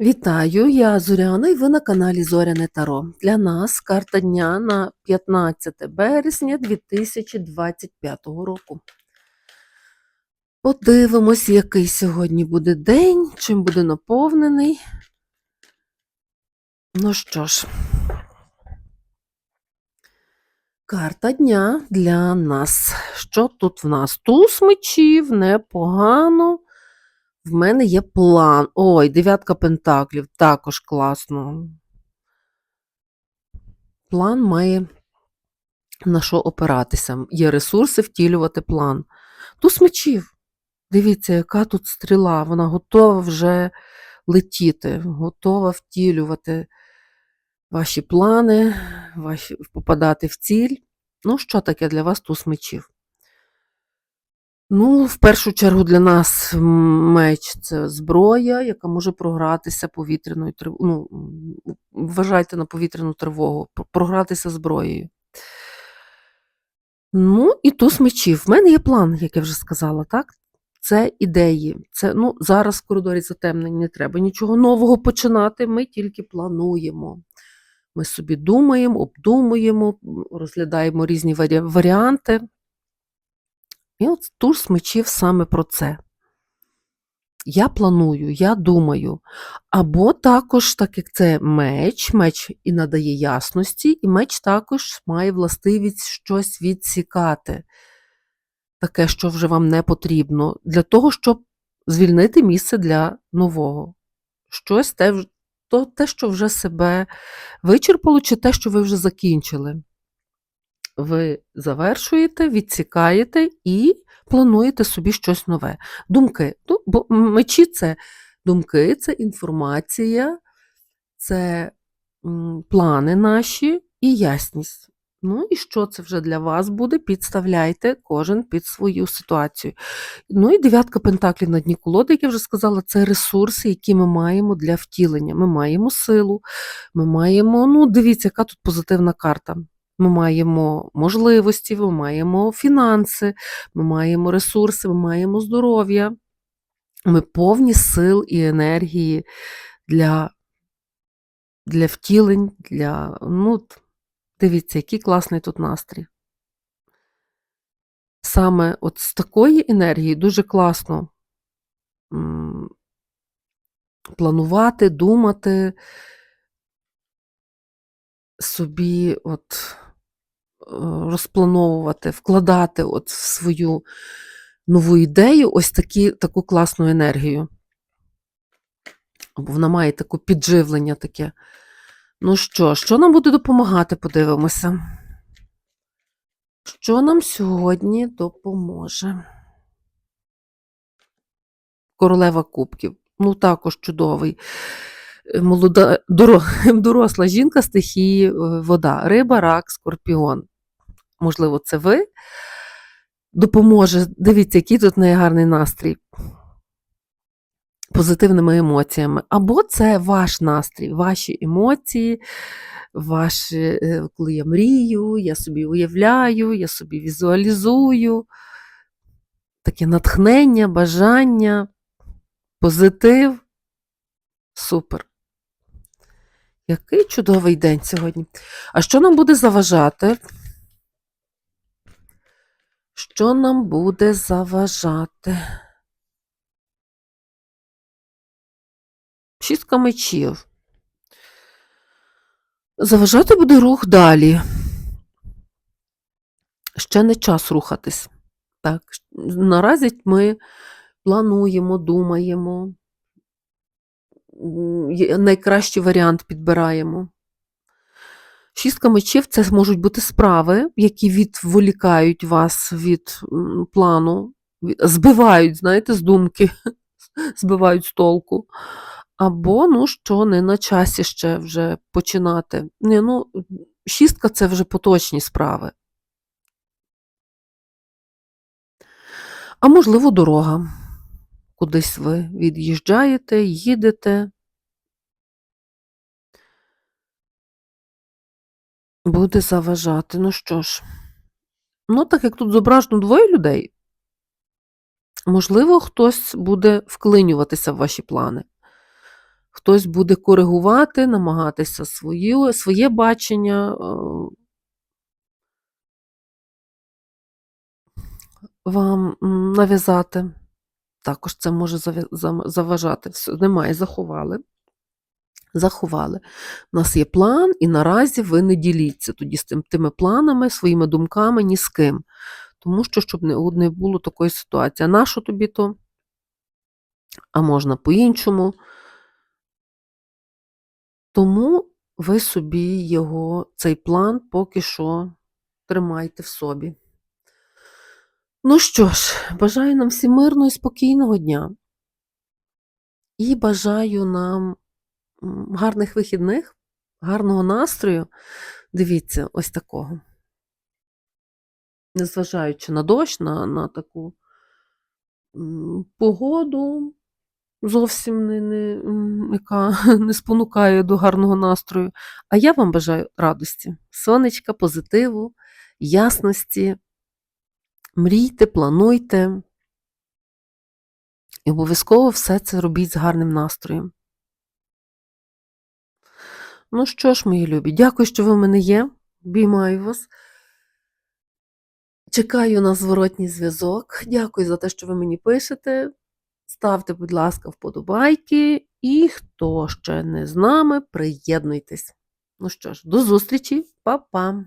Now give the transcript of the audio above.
Вітаю, я Зоряна і ви на каналі Зоряне Таро. Для нас карта дня на 15 березня 2025 року. Подивимось, який сьогодні буде день, чим буде наповнений. Ну що ж, карта дня для нас. Що тут в нас? Туз мечів, непогано. В мене є план. Ой, дев'ятка пентаклів, також класно. План має на що опиратися. Є ресурси втілювати план. Туз мечів. Дивіться, яка тут стріла. Вона готова вже летіти, готова втілювати ваші плани, ваші, попадати в ціль. Ну, що таке для вас туз мечів? Ну, в першу чергу для нас меч це зброя, яка може програтися повітряною тривогою. Ну, вважайте на повітряну тривогу, програтися зброєю. Ну, і туз мечів. В мене є план, як я вже сказала, так? Це ідеї. Це, ну, зараз в коридорі затемнень не треба нічого нового починати, ми тільки плануємо. Ми собі думаємо, обдумуємо, розглядаємо різні варі- варіанти. І от туз мечів саме про це. Я планую, я думаю. Або також, так як це меч, меч і надає ясності, і меч також має властивість щось відсікати, таке, що вже вам не потрібно, для того, щоб звільнити місце для нового. Щось те, то, те, що вже себе вичерпало, чи те, що ви вже закінчили. Ви завершуєте, відсікаєте і плануєте собі щось нове. Думки. Ну, бо мечі це думки, це інформація, це плани наші і ясність. Ну і що це вже для вас буде? Підставляйте кожен під свою ситуацію. Ну і дев'ятка пентаклів на дні колоди, як я вже сказала, це ресурси, які ми маємо для втілення. Ми маємо силу, ми маємо, ну, дивіться, яка тут позитивна карта. Ми маємо можливості, ми маємо фінанси, ми маємо ресурси, ми маємо здоров'я. Ми повні сил і енергії для, для втілень, для. Ну, дивіться, який класний тут настрій. Саме от з такої енергії дуже класно планувати, думати, собі от, розплановувати, вкладати от в свою нову ідею ось такі, таку класну енергію. Бо вона має таке підживлення таке. Ну що, що нам буде допомагати, подивимося. Що нам сьогодні допоможе? Королева кубків. Ну, також чудовий. Е, Молода, доросла жінка стихії е, вода. Риба, рак, скорпіон. Можливо, це ви. Допоможе. Дивіться, який тут негарний настрій. Позитивними емоціями. Або це ваш настрій, ваші емоції, ваші, е, коли я мрію, я собі уявляю, я собі візуалізую. Таке натхнення, бажання, позитив. Супер. Який чудовий день сьогодні. А що нам буде заважати? Що нам буде заважати? Шістка мечів. Заважати буде рух далі. Ще не час рухатись. Так, наразі ми плануємо, думаємо, найкращий варіант підбираємо. Шістка мечів це можуть бути справи, які відволікають вас від плану, збивають, знаєте, з думки, збивають з толку. Або, ну, що не на часі ще вже починати. Ні, ну, шістка це вже поточні справи. А можливо, дорога. Кудись ви від'їжджаєте, їдете. Буде заважати. Ну що ж. Ну, так як тут зображено двоє людей, можливо, хтось буде вклинюватися в ваші плани. хтось буде коригувати, намагатися своє, своє бачення е, вам нав'язати. Також це може заважати. Все, немає, заховали. Заховали. У нас є план, і наразі ви не діліться тоді з тим, тими планами, своїми думками ні з ким. Тому що, щоб не, не було такої ситуації. А нащо тобі то? А можна по-іншому. Тому ви собі його, цей план поки що тримайте в собі. Ну що ж, бажаю нам всім мирного і спокійного дня. І бажаю нам гарних вихідних, гарного настрою. Дивіться, ось такого. Незважаючи на дощ, на, на таку погоду, зовсім не, не, яка не спонукає до гарного настрою. А я вам бажаю радості, сонечка, позитиву, ясності. Мрійте, плануйте. І обов'язково все це робіть з гарним настроєм. Ну що ж, мої любі, дякую, що ви в мене є. Обіймаю вас. Чекаю на зворотній зв'язок. Дякую за те, що ви мені пишете. Ставте, будь ласка, вподобайки. І хто ще не з нами, приєднуйтесь. Ну що ж, до зустрічі, Па-па!